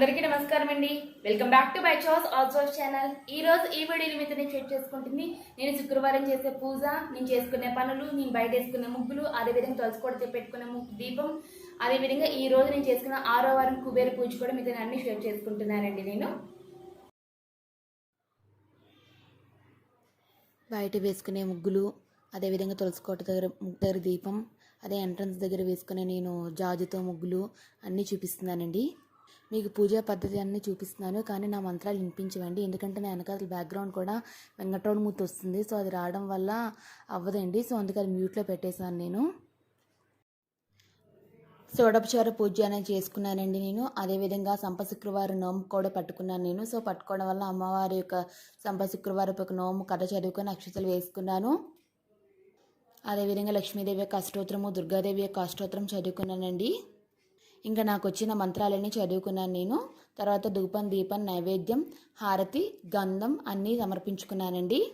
అందరికీ నమస్కారం అండి. వెల్కమ్ బ్యాక్ టు బై చాస్ ఆల్సో ఛానల్ ఈ రోజు ఈ వీడియో నిమిత్తం నేను షేర్ చేసుకుంటుంది. నేను శుక్రవారం చేసే పూజ నేను చేసుకునే పనులు నేను బయట వేసుకునే ముగ్గులు అదేవిధంగా తలుసుకోవడం పెట్టుకునే ముగ్గు దీపం. అదేవిధంగా ఈ రోజు నేను చేసుకున్న ఆరో వారం కుబేర పూజ కూడా మీతో అన్ని షేర్ చేసుకుంటున్నానండి నేను. బయట వేసుకునే ముగ్గులు అదేవిధంగా తులసికోట దగ్గర దగ్గర దీపం అదే ఎంట్రన్స్ దగ్గర వేసుకునే నేను జాజుతో ముగ్గులు అన్నీ చూపిస్తున్నానండి. మీకు పూజా పద్ధతి అన్నీ చూపిస్తున్నాను. కానీ నా మంత్రాలు వినిపించవండి. ఎందుకంటే నా వెనకాల బ్యాక్గ్రౌండ్ కూడా వెంకటరమణ మూర్తి వస్తుంది. సో అది రావడం వల్ల అవ్వదండి. సో అందుకని మ్యూట్లో పెట్టేశాను నేను. సోడపచార పూజ అనేది చేసుకున్నానండి నేను. అదేవిధంగా సంప శుక్రవారం నోము కూడా పట్టుకున్నాను నేను. సో పట్టుకోవడం వల్ల అమ్మవారి యొక్క సంప శుక్రవారం యొక్క నోము కథ చదువుకొని అక్షతలు వేసుకున్నాను. అదేవిధంగా లక్ష్మీదేవి యొక్క అష్టోత్తరము దుర్గాదేవి యొక్క అష్టోత్తరం చదువుకున్నానండి. ఇంకా నాకు వచ్చిన మంత్రాలన్నీ చదువుకున్నాను నేను. తర్వాత ధూపం దీపం నైవేద్యం హారతి గంధం అన్నీ సమర్పించుకున్నానండి.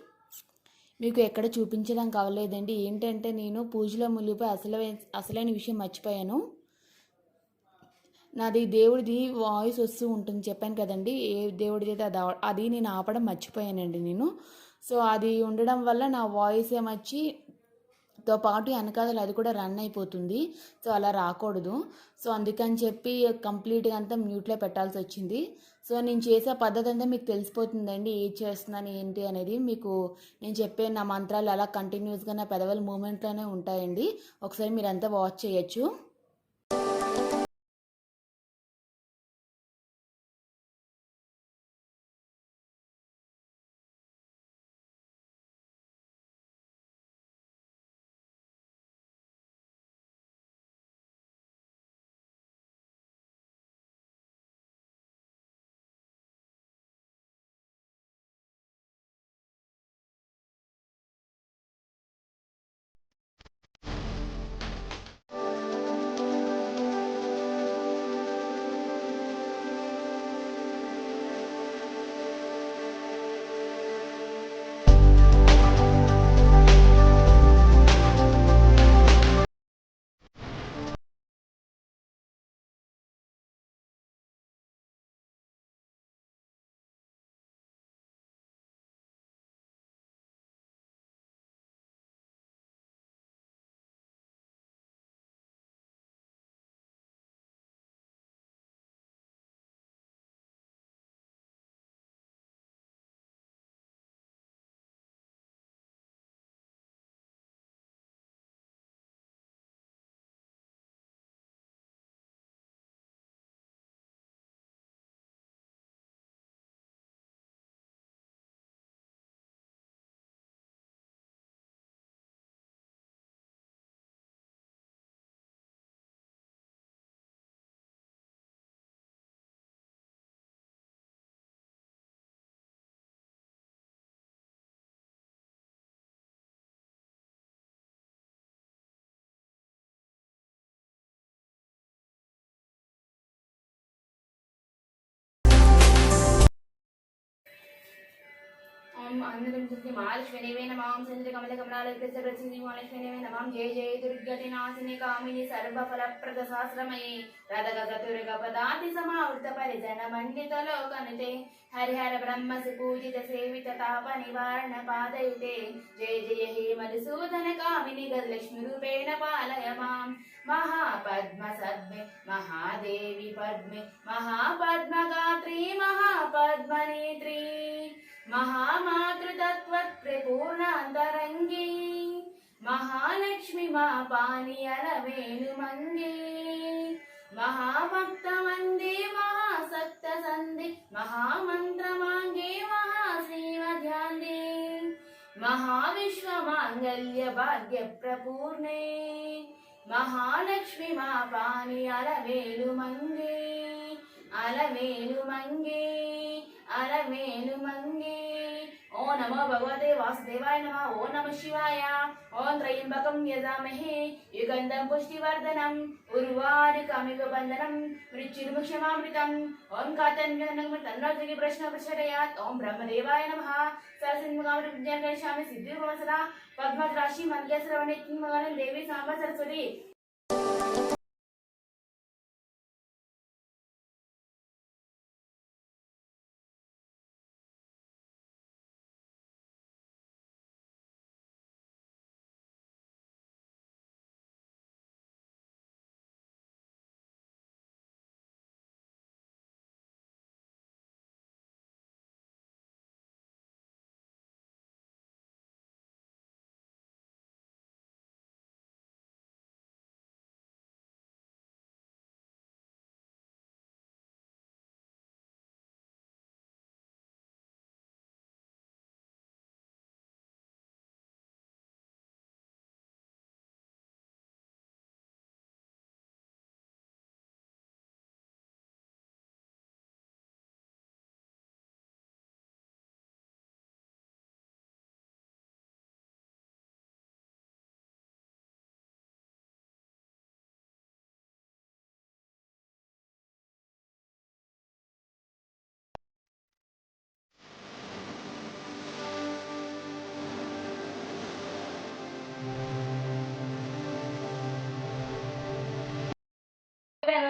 మీకు ఎక్కడ చూపించడం కావలేదండి. ఏంటంటే నేను పూజలో మునిగిపోయి అసలు అసలైన విషయం మర్చిపోయాను. నాది దేవుడిది వాయిస్ వస్తూ ఉంటుంది. చెప్పాను కదండి. ఏ దేవుడిది అయితే అది ఆ- అది నేను ఆపడం మర్చిపోయానండి నేను. సో అది ఉండడం వల్ల నా వాయిస్ ఏమొచ్చి తో పాటు వెనకాదలు అది కూడా రన్ అయిపోతుంది. సో అలా రాకూడదు. సో అందుకని చెప్పి కంప్లీట్గా అంతా మ్యూట్లో పెట్టాల్సి వచ్చింది. సో నేను చేసే పద్ధతి అంతా మీకు తెలిసిపోతుందండి. ఏది చేస్తున్నాను ఏంటి అనేది మీకు నేను చెప్పే నా మంత్రాలు అలా కంటిన్యూస్గా నా పెదవుల మూమెంట్లోనే ఉంటాయండి. ఒకసారి మీరంతా వాచ్ చేయొచ్చు. ఓం ఆనందం మహాలక్ష్మీదేవే నమాం చంద్ర కమల కమలాలకృత రచింది మహాలక్ష్మీదేవే నమాం జయ జయ దుర్గతి నాశిని కామిని సర్వఫలప్రద శాస్త్రమయే రథగతుర్గ పదాతి సమావృత పరిజన మండిత లోకనుతే హరిహర బ్రహ్మసి పూజిత సేవిత తాప నివారణ పాదయుతే. జయ జయ హే మధుసూదన కామిని గజలక్ష్మి రూపేణ పాలయ మాం. మహాపద్మ సద్మే మహాదేవి పద్మే మహాపద్మగాత్రీ మహాపద్మనేత్రీ మహామాతృతత్వత్పూర్ణ అంతరంగి మహాలక్ష్మి మా పాని అరవేణు మందే మహాభక్త వందే మహాసక్త సందే మహామంత్రమాంగే మహాశ్రీమధ్యాందే మహావిశ్వమాంగల్య భాగ్య ప్రపూర్ణే మహాలక్ష్మి మా పాని అరవేలు మంగే అలవేలు మంగే అరవేలు మంగి ఓ నమో భగవతే వాసుదేవాయ నమ ఓ నమ శివాయ ఓం త్రయంబకం యజామహే యుగంధం పుష్టివర్ధనం ఉర్వారికమివ బంధనం మృత్యుర్ముక్షమామృతం ఓం కాతన్వన్నమృతన్నోజగి ప్రశ్న ప్రచరయాత్ ఓం బ్రహ్మదేవాయ నమ నమః సరసిన్ముగామృత విద్యాకరిష్యామి సిద్ధిర్భవసదా పద్మద్రాశి మల్యశ్రవణి దేవి సాంబ సరస్వతి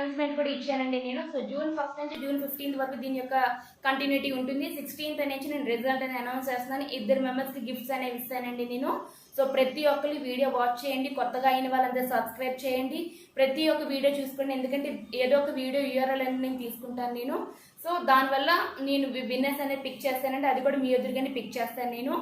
అనౌన్స్మెంట్ కూడా ఇచ్చానండి నేను. సో జూన్ ఫస్ట్ నుంచి జూన్ ఫిఫ్టీన్త్ వరకు దీని యొక్క కంటిన్యూటీ ఉంటుంది. సిక్స్టీన్త్ నుంచి నేను రిజల్ట్ అనేది అనౌన్స్ చేస్తున్నాను. ఇద్దరు మెంబర్స్కి గిఫ్ట్స్ అనేవి ఇస్తానండి నేను. సో ప్రతి ఒక్కరు వీడియో వాచ్ చేయండి. కొత్తగా అయిన వాళ్ళందరూ సబ్స్క్రైబ్ చేయండి. ప్రతి ఒక్క వీడియో చూసుకోండి. ఎందుకంటే ఏదో ఒక వీడియో యూఆర్ఎల్ అనేది నేను తీసుకుంటాను నేను. సో దానివల్ల నేను విన్నర్స్ అనేది పిక్ చేస్తానండి. అది కూడా మీ ఎదురుగానే పిక్ చేస్తాను నేను.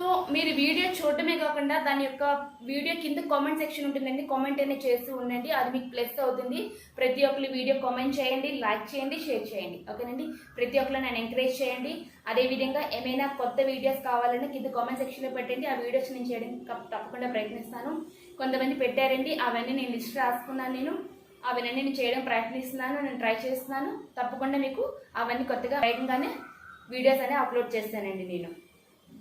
సో మీరు వీడియో చూడటమే కాకుండా దాని యొక్క వీడియో కింద కామెంట్ సెక్షన్ ఉంటుందండి. కామెంట్ అనేది చేస్తూ ఉండండి. అది మీకు ప్లస్ అవుతుంది. ప్రతి ఒక్కరు వీడియో కామెంట్ చేయండి లైక్ చేయండి షేర్ చేయండి. ఓకేనండి ప్రతి ఒక్కరు నన్ను ఎంకరేజ్ చేయండి. అదేవిధంగా ఏమైనా కొత్త వీడియోస్ కావాలంటే కింద కామెంట్ సెక్షన్లో పెట్టండి. ఆ వీడియోస్ నేను చేయడానికి తప్పకుండా ప్రయత్నిస్తాను. కొంతమంది పెట్టారండి. అవన్నీ నేను లిస్ట్ రాసుకున్నాను నేను. అవన్నీ నేను చేయడం ప్రయత్నిస్తున్నాను. నేను ట్రై చేస్తున్నాను. తప్పకుండా మీకు అవన్నీ కొత్తగా వేగంగానే వీడియోస్ అనేవి అప్లోడ్ చేస్తానండి నేను.